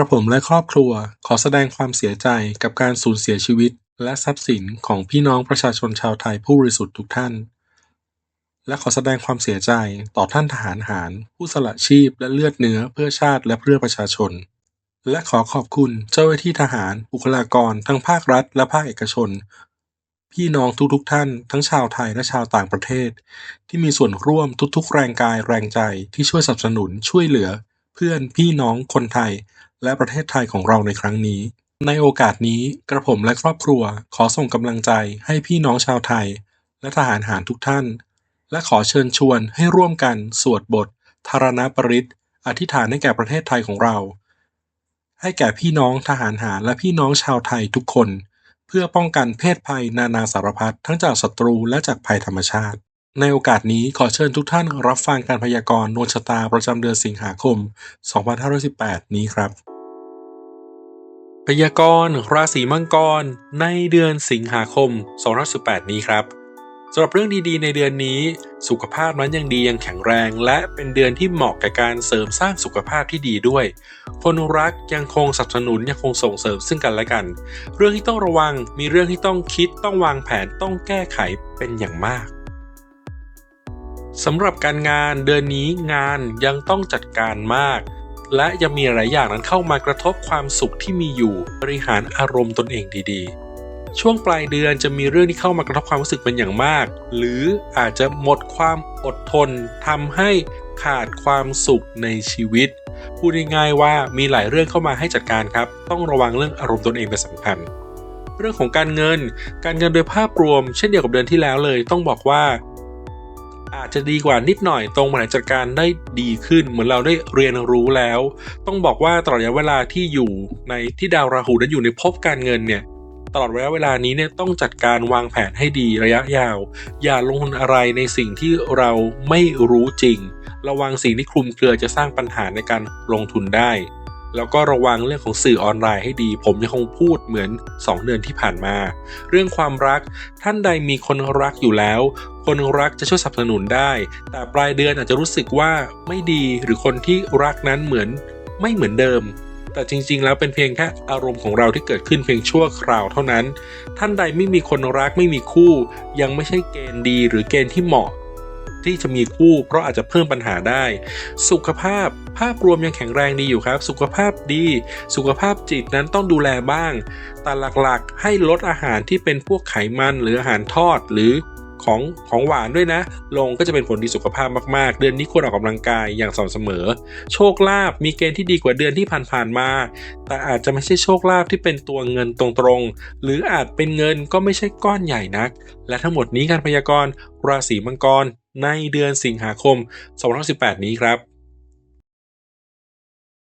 กระผมและครอบครัวขอแสดงความเสียใจกับการสูญเสียชีวิตและทรัพย์สินของพี่น้องประชาชนชาวไทยผู้บริสุทธิ์ทุกท่าน และขอแสดงความเสียใจต่อท่านทหารหาร ผู้สละชีพและเลือดเนื้อเพื่อชาติและเพื่อประชาชน และขอขอบคุณเจ้าหน้าที่ทหารบุคลากร ทั้งภาครัฐและภาคเอกชน พี่น้องทุกๆท่าน ทั้งชาวไทยและชาวต่างประเทศ ที่มีส่วนร่วมทุกๆ แรงกายแรงใจที่ช่วยสนับสนุนช่วยเหลือ เพื่อนพี่น้องคนไทย และประเทศไทยของเราในครั้งนี้ ในโอกาสนี้กระผมและครอบครัวขอส่งกำลังใจให้พี่น้องชาวไทย และทหารหารทุกท่าน และขอเชิญชวนให้ร่วมกันสวดบทธารณปริตอธิษฐานให้แก่ประเทศไทยของเรา ให้แก่พี่น้องทหารหารและพี่น้องชาวไทยทุกคน เพื่อป้องกันเพศภัยนานาสารพัดทั้งจากศัตรูและจากภัยธรรมชาติ ในโอกาสนี้ขอเชิญทุกท่านรับฟังการพยากรณ์ดวงชะตาประจำเดือนสิงหาคม 2518 นี้ครับ พยากรณ์ราศีมังกรในเดือนสิงหาคม 2518 นี้ครับสำหรับเรื่องดีๆ ในเดือนนี้ สุขภาพนั้นยังดียังแข็งแรง และเป็นเดือนที่เหมาะกับการเสริมสร้างสุขภาพที่ดีด้วย คนรักยังคงสนับสนุนยังคงส่งเสริมซึ่งกันและกัน เรื่องที่ต้องระวังมีเรื่องที่ต้องคิดต้องวางแผนต้องแก้ไขเป็นอย่างมาก สำหรับการงานเดือนนี้งานยังต้องจัดการมาก และยังมีหลายอย่างนั้นเข้ามากระทบความสุขที่มีอยู่บริหารอารมณ์ตนเองดีๆ ช่วงปลายเดือนจะมีเรื่องที่เข้ามากระทบความรู้สึกเป็นอย่างมาก หรืออาจจะหมดความอดทนทำให้ขาดความสุขในชีวิต พูดง่ายๆว่ามีหลายเรื่องเข้ามาให้จัดการครับ ต้องระวังเรื่องอารมณ์ตนเองเป็นสำคัญเรื่องของการเงิน การเงินโดยภาพรวมเช่นเดียวกับเดือนที่แล้วเลย ต้องบอกว่า อาจจะดีกว่านิดหน่อยตรงบริหารจัดการได้ดีขึ้น เหมือนเราได้เรียนรู้แล้ว ต้องบอกว่าตลอดระยะเวลาที่อยู่ในที่ดาวราหูนั้นอยู่ในภพการเงินเนี่ยตลอดระยะเวลานี้เนี่ยต้องจัดการวางแผนให้ดีระยะยาว อย่าลงทุนอะไรในสิ่งที่เราไม่รู้จริง ระวังสิ่งที่คลุมเครือจะสร้างปัญหาในการลงทุนได้ แล้วก็ระวังเรื่องของสื่อออนไลน์ให้ดี ผมยังคงพูดเหมือน 2 เดือนที่ผ่านมา เรื่องความรักท่านใดมีคนรักอยู่แล้ว คนรักจะช่วยสนับสนุนได้ แต่ปลายเดือนอาจจะรู้สึกว่าไม่ดีหรือคนที่รักนั้นเหมือนไม่เหมือนเดิม แต่จริง ๆ แล้วเป็นเพียงแค่อารมณ์ของเราที่เกิดขึ้นเพียงชั่วคราวเท่านั้น ท่านใดไม่มีคนรักไม่มีคู่ ยังไม่ใช่เกณฑ์ดีหรือเกณฑ์ที่เหมาะ ที่จะมีคู่เพราะอาจจะเพิ่มปัญหาได้ สุขภาพภาพรวมยังแข็งแรงดีอยู่ครับ สุขภาพดี สุขภาพจิตนั้นต้องดูแลบ้าง แต่หลักๆ ให้ลดอาหารที่เป็นพวกไขมันหรืออาหารทอดหรือของของหวานด้วยนะ ลงก็จะเป็นผลดีสุขภาพมากๆ เดือนนี้ควรออกกำลังกายอย่างสม่ำเสมอ โชคลาภมีเกณฑ์ที่ดีกว่าเดือนที่ผ่านๆมา แต่อาจจะไม่ใช่โชคลาภที่เป็นตัวเงินตรงๆ หรืออาจเป็นเงินก็ไม่ใช่ก้อนใหญ่นัก และทั้งหมดนี้การพยากรณ์ราศีมังกร ในเดือนสิงหาคม 2018 นี้ครับ